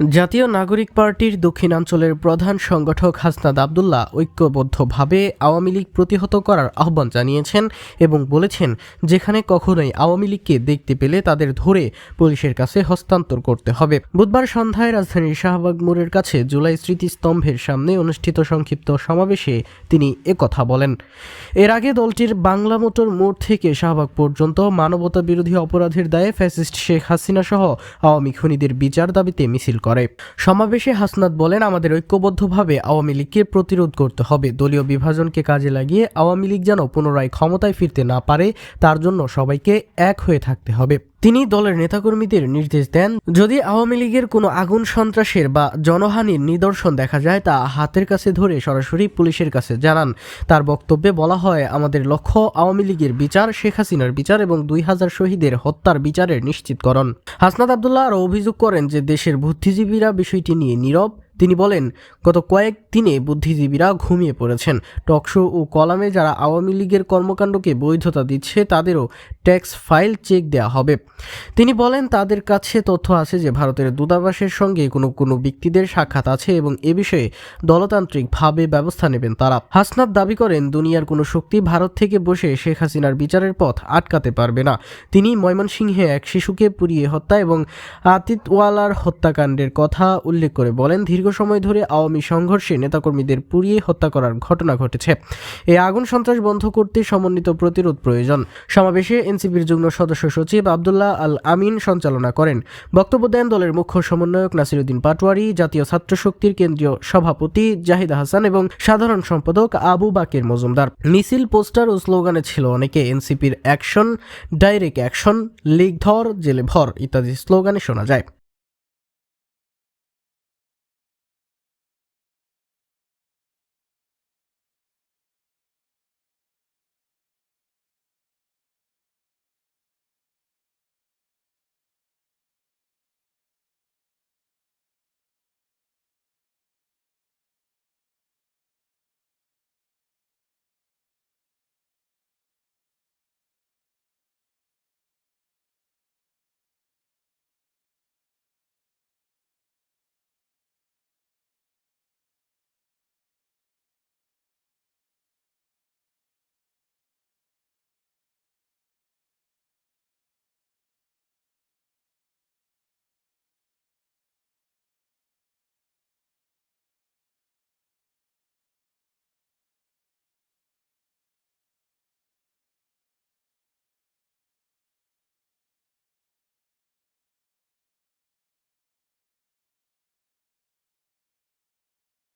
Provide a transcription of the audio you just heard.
জাতীয় নাগরিক পার্টির দক্ষিণাঞ্চলের প্রধান সংগঠক হাসনাদ আবদুল্লাহ ঐক্যবদ্ধভাবে আওয়ামী লীগ প্রতিহত করার আহ্বান জানিয়েছেন এবং বলেছেন, যেখানে কখনোই আওয়ামী লীগকে দেখতে পেলে তাদের ধরে পুলিশের কাছে হস্তান্তর করতে হবে। বুধবার সন্ধ্যায় রাজধানীর শাহবাগ মোড়ের কাছে জুলাই স্মৃতিস্তম্ভের সামনে অনুষ্ঠিত সংক্ষিপ্ত সমাবেশে তিনি একথা বলেন। এর আগে দলটির বাংলা মোটর মোড় থেকে শাহবাগ পর্যন্ত মানবতা বিরোধী অপরাধের দায়ে ফ্যাসিস্ট শেখ হাসিনা সহ আওয়ামী খুনিদের বিচার দাবিতে মিছিল করে। সমাবেশে হাসনাত বলেন, আমাদের ঐক্যবদ্ধভাবে আওয়ামী লীগকে প্রতিরোধ করতে হবে। দলীয় বিভাজনকে কাজে লাগিয়ে আওয়ামী লীগ যেন পুনরায় ক্ষমতায় ফিরতে না পারে, তার জন্য সবাইকে এক হয়ে থাকতে হবে। তিনি দলের নেতাকর্মীদের নির্দেশ দেন, যদি আওয়ামী লীগের কোনো আগুন সন্ত্রাসের বা জনহানির নিদর্শন দেখা যায়, তা হাতের কাছে ধরে সরাসরি পুলিশের কাছে জানান। তার বক্তব্যে বলা হয়, আমাদের লক্ষ্য আওয়ামী লীগের বিচার, শেখ হাসিনার বিচার এবং দুই হাজার শহীদের হত্যার বিচারের নিশ্চিতকরণ। হাসনাত আবদুল্লাহ আরও অভিযোগ করেন যে, দেশের বুদ্ধিজীবীরা বিষয়টি নিয়ে নীরব। তিনি বলেন, গত কয়েক দিনে বুদ্ধিজীবীরা ঘুমিয়ে পড়েছেন। টকশো ও কলামে যারা আওয়ামী লীগের কর্মকাণ্ডকে বৈধতা দিচ্ছে, তাদেরও ট্যাক্স ফাইল চেক দেওয়া হবে। তিনি বলেন, তাদের কাছে তথ্য আছে যে ভারতের দূতাবাসের সঙ্গে কোনো কোনো ব্যক্তিদের সাক্ষাৎ আছে এবং এ বিষয়ে দলতান্ত্রিকভাবে ব্যবস্থা নেবেন তারা। হাসনাত দাবি করেন, দুনিয়ার কোনো শক্তি ভারত থেকে বসে শেখ হাসিনার বিচারের পথ আটকাতে পারবে না। তিনি ময়মনসিংহে এক শিশুকে পুড়িয়ে হত্যা এবং আতিতওয়ালার হত্যাকাণ্ডের কথা উল্লেখ করে বলেন, দীর্ঘ সময় ধরে আওয়ামী সংঘর্ষে নেতাকর্মীদের পুড়িয়ে হত্যা করার ঘটনা ঘটেছে। এই আগুন সন্ত্রাস বন্ধ করতে সমন্বিত প্রতিরোধ প্রয়োজন। সমাবেশে এনসিপির যুগ্ম সদস্য সচিব আবদুল্লাহ আল আমিন সঞ্চালনা করেন। বক্তব্য দেন দলের মুখ্য সমন্বয়ক নাসিরুদ্দিন পাটোয়ারি, জাতীয় ছাত্র শক্তির কেন্দ্রীয় সভাপতি জাহিদ হাসান এবং সাধারণ সম্পাদক আবু বাকের মজুমদার। মিছিল, পোস্টার ও স্লোগানে ছিল অনেকে এনসিপির অ্যাকশন, ডাইরেক্ট অ্যাকশন, লিগ ধর, জেলে ভর ইত্যাদি স্লোগানে শোনা যায়।